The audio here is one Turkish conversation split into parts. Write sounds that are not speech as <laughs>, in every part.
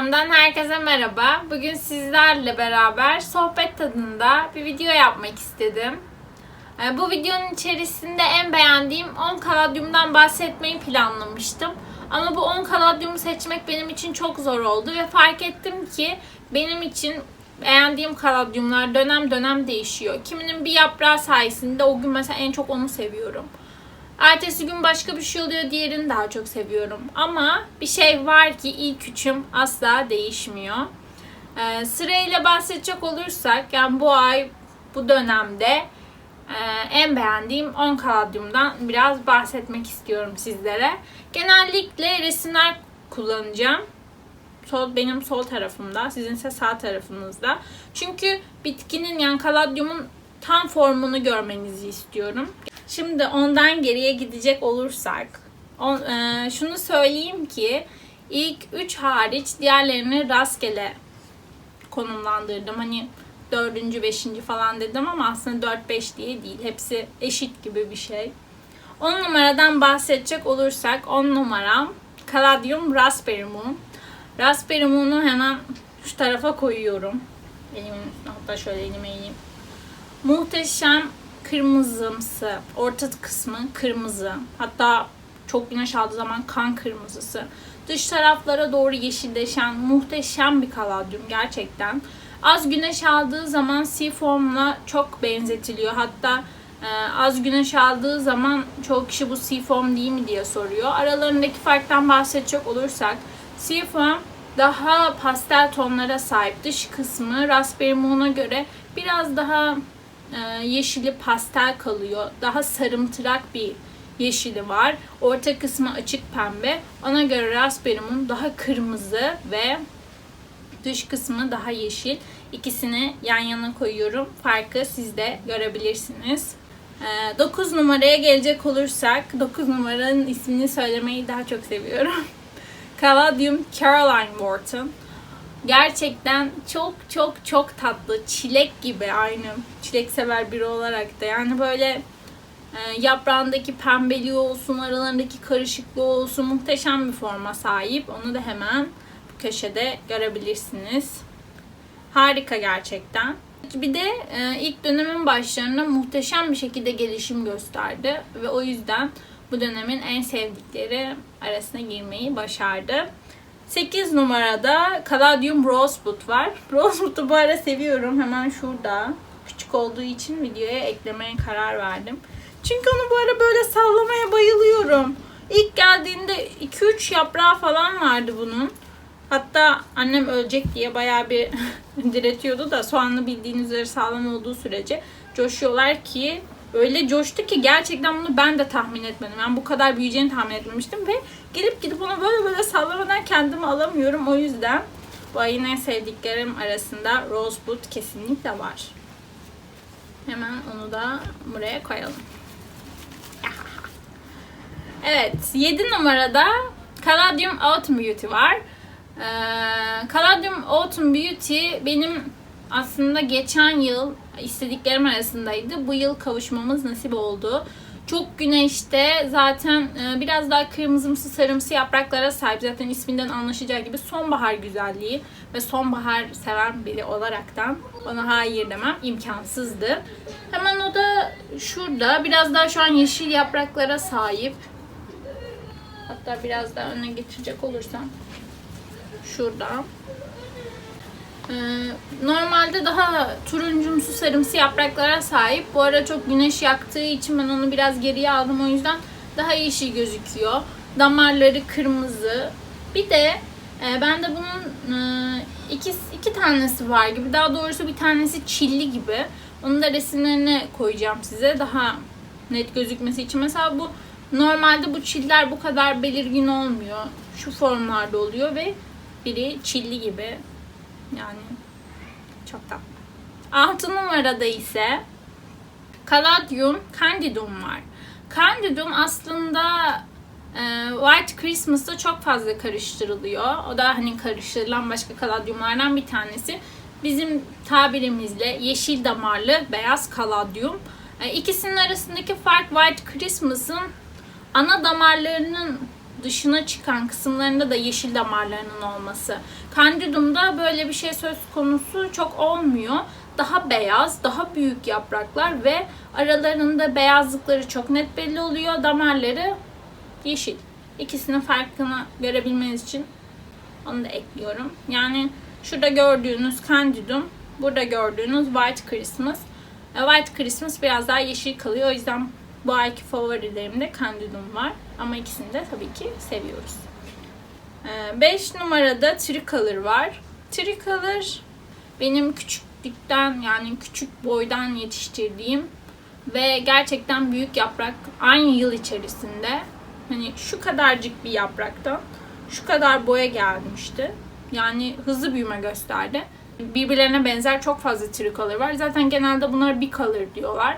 Instagram'dan herkese merhaba. Bugün sizlerle beraber sohbet tadında bir video yapmak istedim. Ee, Bu videonun içerisinde en beğendiğim 10 kaladyumdan bahsetmeyi planlamıştım. Ama bu 10 kaladyumu seçmek benim için çok zor oldu ve fark ettim ki benim için beğendiğim kaladyumlar dönem dönem değişiyor. Kiminin bir yaprağı sayesinde o gün mesela en çok onu seviyorum. Ertesi gün başka bir şey oluyor, diğerini daha çok seviyorum. Ama bir şey var ki ilk üçüm asla değişmiyor. Ee, sırayla bahsedecek olursak, yani bu ay, bu dönemde e, en beğendiğim 10 kaladyumdan biraz bahsetmek istiyorum sizlere. Genellikle resimler kullanacağım. Sol, benim sol tarafımda, sizin ise sağ tarafınızda. Çünkü bitkinin yani kaladyumun tam formunu görmenizi istiyorum. Şimdi ondan geriye gidecek olursak, on, e, şunu söyleyeyim ki ilk 3 hariç diğerlerini rastgele konumlandırdım. Hani dördüncü, beşinci falan dedim ama aslında 4-5 diye değil. Hepsi eşit gibi bir şey. 10 numaradan bahsedecek olursak 10 numaram Caladium Raspberry Moon. Raspberry Moon'u hemen şu tarafa koyuyorum. Elimin hatta şöyle elime eğeyim. Muhteşem kırmızımsı. Orta kısmı kırmızı. Hatta çok güneş aldığı zaman kan kırmızısı. Dış taraflara doğru yeşilleşen muhteşem bir kaladyum gerçekten. Az güneş aldığı zaman Seafoam'la çok benzetiliyor. Hatta e, az güneş aldığı zaman çoğu kişi bu Seafoam değil mi diye soruyor. Aralarındaki farktan bahsedecek olursak Seafoam daha pastel tonlara sahip. Dış kısmı Raspberry Moon'a göre biraz daha e, yeşili pastel kalıyor. Daha sarımtırak bir yeşili var. Orta kısmı açık pembe. Ona göre Raspberry daha kırmızı ve dış kısmı daha yeşil. İkisini yan yana koyuyorum. Farkı siz de görebilirsiniz. 9 numaraya gelecek olursak 9 numaranın ismini söylemeyi daha çok seviyorum. <laughs> Caladium Caroline Wharton. Gerçekten çok çok çok tatlı. Çilek gibi aynı. Çilek sever biri olarak da. Yani böyle e, yaprağındaki pembeliği olsun, aralarındaki karışıklığı olsun muhteşem bir forma sahip. Onu da hemen bu köşede görebilirsiniz. Harika gerçekten. Bir de e, ilk dönemin başlarında muhteşem bir şekilde gelişim gösterdi ve o yüzden bu dönemin en sevdikleri arasına girmeyi başardı. 8 numarada Caladium Rosebud var. Rosebud'u bu ara seviyorum. Hemen şurada. Küçük olduğu için videoya eklemeye karar verdim. Çünkü onu bu ara böyle sallamaya bayılıyorum. İlk geldiğinde 2-3 yaprağı falan vardı bunun. Hatta annem ölecek diye bayağı bir <laughs> diretiyordu da soğanlı bildiğiniz üzere sağlam olduğu sürece coşuyorlar ki öyle coştu ki gerçekten bunu ben de tahmin etmedim. Ben bu kadar büyüyeceğini tahmin etmemiştim ve gelip gidip onu böyle böyle sallamadan kendimi alamıyorum. O yüzden bu ayın en sevdiklerim arasında Rosebud kesinlikle var. Hemen onu da buraya koyalım. <laughs> Evet, 7 numarada Caladium Autumn Beauty var. Ee, Caladium Autumn Beauty benim aslında geçen yıl istediklerim arasındaydı. Bu yıl kavuşmamız nasip oldu. Çok güneşte zaten e, biraz daha kırmızımsı sarımsı yapraklara sahip. Zaten isminden anlaşılacağı gibi sonbahar güzelliği ve sonbahar seven biri olaraktan ona hayır demem imkansızdı. Hemen o da şurada biraz daha şu an yeşil yapraklara sahip. Hatta biraz daha öne getirecek olursam şurada. Ee, normalde daha turuncumsu sarımsı yapraklara sahip. Bu ara çok güneş yaktığı için ben onu biraz geriye aldım. O yüzden daha yeşil gözüküyor. Damarları kırmızı. Bir de e, ben de bunun e, iki, iki tanesi var gibi. Daha doğrusu bir tanesi çilli gibi. Onun da resimlerini koyacağım size. Daha net gözükmesi için. Mesela bu normalde bu çiller bu kadar belirgin olmuyor. Şu formlarda oluyor ve biri çilli gibi. Yani çok tatlı. 6 numarada ise Caladium Candidum var. Candidum aslında e, White Christmas'ta çok fazla karıştırılıyor. O da hani karıştırılan başka kaladyumlardan bir tanesi. Bizim tabirimizle yeşil damarlı beyaz kaladyum. E, ikisinin arasındaki fark White Christmas'ın ana damarlarının dışına çıkan kısımlarında da yeşil damarlarının olması. Candidum'da böyle bir şey söz konusu çok olmuyor. Daha beyaz, daha büyük yapraklar ve aralarında beyazlıkları çok net belli oluyor. Damarları yeşil. İkisinin farkını görebilmeniz için onu da ekliyorum. Yani şurada gördüğünüz Candidum, burada gördüğünüz White Christmas. E, White Christmas biraz daha yeşil kalıyor. O yüzden bu ayki favorilerimde Candidum var. Ama ikisini de tabii ki seviyoruz. 5 numarada Tricolor var. Tricolor benim küçüklükten yani küçük boydan yetiştirdiğim ve gerçekten büyük yaprak aynı yıl içerisinde hani şu kadarcık bir yapraktan şu kadar boya gelmişti. Yani hızlı büyüme gösterdi. Birbirlerine benzer çok fazla tricolor var. Zaten genelde bunlar bicolor diyorlar.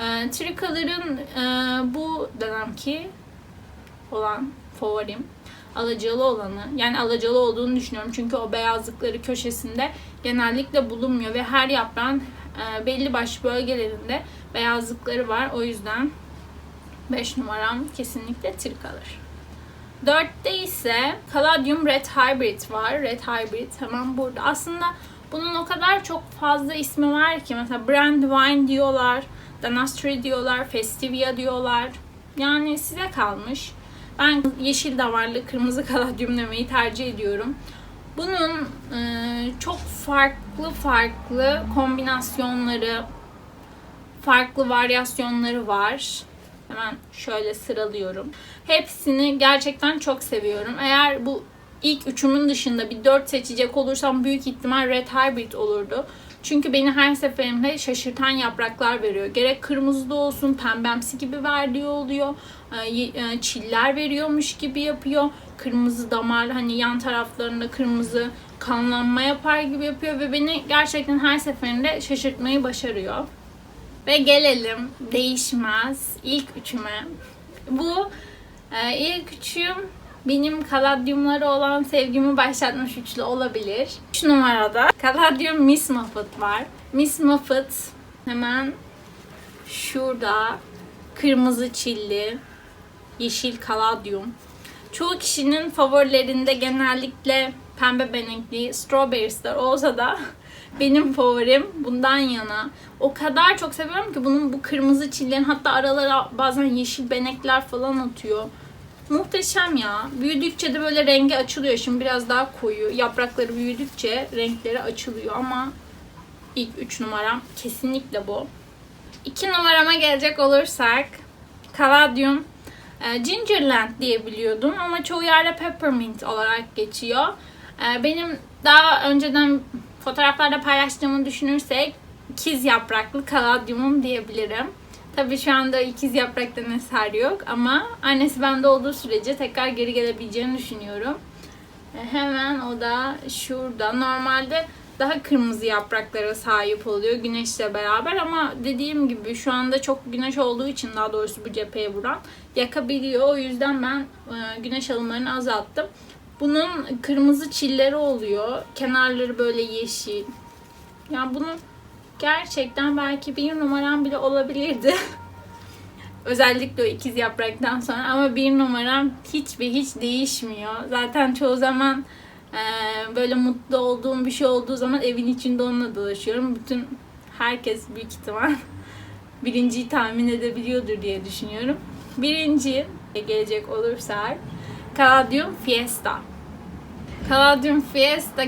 E, tricolor'ın e, bu dönemki olan favorim alacalı olanı. Yani alacalı olduğunu düşünüyorum. Çünkü o beyazlıkları köşesinde genellikle bulunmuyor ve her yaprağın e, belli başlı bölgelerinde beyazlıkları var. O yüzden 5 numaram kesinlikle tricolor. 4'te ise Caladium Red Hybrid var. Red Hybrid hemen burada. Aslında bunun o kadar çok fazla ismi var ki. Mesela Brandywine diyorlar. Danastri diyorlar. Festivia diyorlar. Yani size kalmış. Ben yeşil damarlı kırmızı kaladyum tercih ediyorum. Bunun e, çok farklı farklı kombinasyonları, farklı varyasyonları var. Hemen şöyle sıralıyorum. Hepsini gerçekten çok seviyorum. Eğer bu ilk üçümün dışında bir dört seçecek olursam büyük ihtimal Red Hybrid olurdu. Çünkü beni her seferinde şaşırtan yapraklar veriyor. Gerek kırmızı olsun, pembemsi gibi verdiği oluyor. Çiller veriyormuş gibi yapıyor. Kırmızı damar hani yan taraflarında kırmızı kanlanma yapar gibi yapıyor ve beni gerçekten her seferinde şaşırtmayı başarıyor. Ve gelelim değişmez ilk üçüme. Bu e, ilk üçüm benim kaladyumlara olan sevgimi başlatmış üçlü olabilir. 3 numarada kaladyum Miss Muffet var. Miss Muffet hemen şurada kırmızı çilli, yeşil kaladyum. Çoğu kişinin favorilerinde genellikle pembe benekli strawberries'ler olsa da <laughs> benim favorim bundan yana. O kadar çok seviyorum ki bunun bu kırmızı çillerin hatta aralara bazen yeşil benekler falan atıyor. Muhteşem ya. Büyüdükçe de böyle rengi açılıyor. Şimdi biraz daha koyu. Yaprakları büyüdükçe renkleri açılıyor ama ilk 3 numaram kesinlikle bu. 2 numarama gelecek olursak Caladium e, Gingerland diye biliyordum ama çoğu yerde Peppermint olarak geçiyor. E, benim daha önceden fotoğraflarda paylaştığımı düşünürsek ikiz yapraklı kaladyumum diyebilirim. Tabii şu anda ikiz yapraktan eser yok ama annesi bende olduğu sürece tekrar geri gelebileceğini düşünüyorum. E, hemen o da şurada. Normalde daha kırmızı yapraklara sahip oluyor güneşle beraber ama dediğim gibi şu anda çok güneş olduğu için daha doğrusu bu cepheye vuran yakabiliyor. O yüzden ben e, güneş alımlarını azalttım. Bunun kırmızı çilleri oluyor. Kenarları böyle yeşil. Yani bunun gerçekten belki bir numaram bile olabilirdi. <laughs> Özellikle o ikiz yapraktan sonra ama bir numaram hiç ve hiç değişmiyor. Zaten çoğu zaman e, böyle mutlu olduğum bir şey olduğu zaman evin içinde onunla dolaşıyorum. Bütün herkes büyük ihtimal <laughs> birinciyi tahmin edebiliyordur diye düşünüyorum. Birinci gelecek olursak Caladium Fiesta. Caladium Fiesta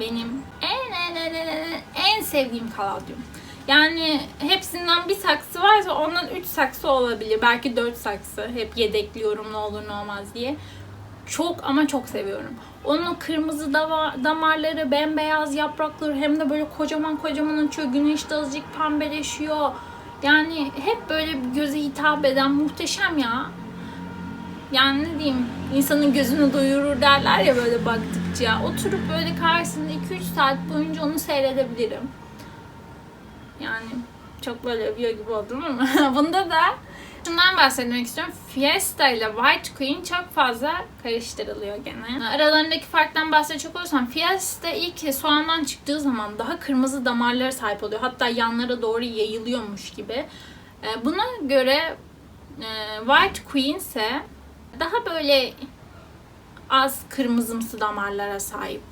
benim en en en en en, en sevdiğim Caladium. Yani hepsinden bir saksı varsa ondan 3 saksı olabilir. Belki 4 saksı. Hep yedekliyorum ne olur ne olmaz diye. Çok ama çok seviyorum. Onun kırmızı damarları, bembeyaz yaprakları hem de böyle kocaman kocaman açıyor. Güneşte azıcık pembeleşiyor. Yani hep böyle göze hitap eden muhteşem ya yani ne diyeyim insanın gözünü doyurur derler ya böyle baktıkça. Oturup böyle karşısında 2-3 saat boyunca onu seyredebilirim. Yani çok böyle övüyor gibi oldum ama <laughs> bunda da şundan bahsetmek istiyorum. Fiesta ile White Queen çok fazla karıştırılıyor gene. Aralarındaki farktan bahsedecek olursam Fiesta ilk soğandan çıktığı zaman daha kırmızı damarlara sahip oluyor. Hatta yanlara doğru yayılıyormuş gibi. Buna göre White Queen ise Daha böyle az kırmızımsı damarlara sahip.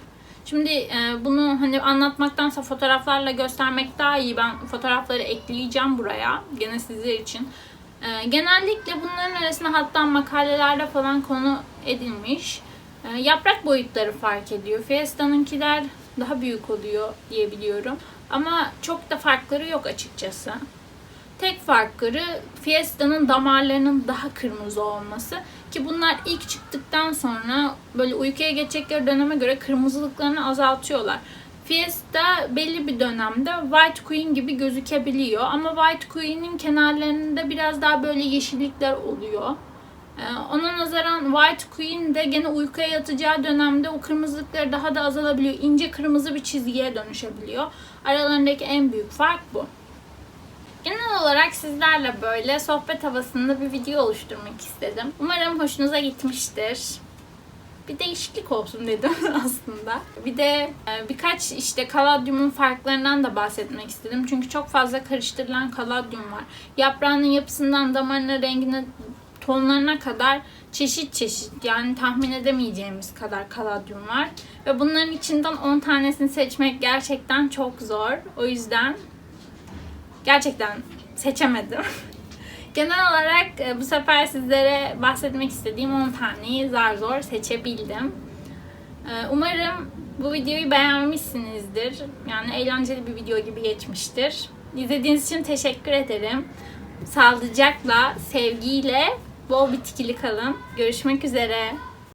Şimdi e, bunu hani anlatmaktansa fotoğraflarla göstermek daha iyi. Ben fotoğrafları ekleyeceğim buraya gene sizler için. E, genellikle bunların arasında hatta makalelerde falan konu edilmiş. E, yaprak boyutları fark ediyor. Fiesta'nınkiler daha büyük oluyor diye biliyorum. Ama çok da farkları yok açıkçası. Tek farkları Fiesta'nın damarlarının daha kırmızı olması. Ki bunlar ilk çıktıktan sonra böyle uykuya geçecekleri döneme göre kırmızılıklarını azaltıyorlar. Fiesta belli bir dönemde White Queen gibi gözükebiliyor. Ama White Queen'in kenarlarında biraz daha böyle yeşillikler oluyor. Ee, Ona nazaran White Queen de gene uykuya yatacağı dönemde o kırmızılıkları daha da azalabiliyor. İnce kırmızı bir çizgiye dönüşebiliyor. Aralarındaki en büyük fark bu. Genel olarak sizlerle böyle sohbet havasında bir video oluşturmak istedim. Umarım hoşunuza gitmiştir. Bir değişiklik olsun dedim <laughs> aslında. Bir de e, birkaç işte kaladyumun farklarından da bahsetmek istedim. Çünkü çok fazla karıştırılan kaladyum var. Yaprağının yapısından damarına, rengine, tonlarına kadar çeşit çeşit yani tahmin edemeyeceğimiz kadar kaladyum var. Ve bunların içinden 10 tanesini seçmek gerçekten çok zor. O yüzden gerçekten seçemedim. <laughs> Genel olarak e, bu sefer sizlere bahsetmek istediğim 10 taneyi zar zor seçebildim. E, Umarım bu videoyu beğenmişsinizdir. Yani eğlenceli bir video gibi geçmiştir. İzlediğiniz için teşekkür ederim. Sağlıcakla, sevgiyle, bol bitkili kalın. Görüşmek üzere.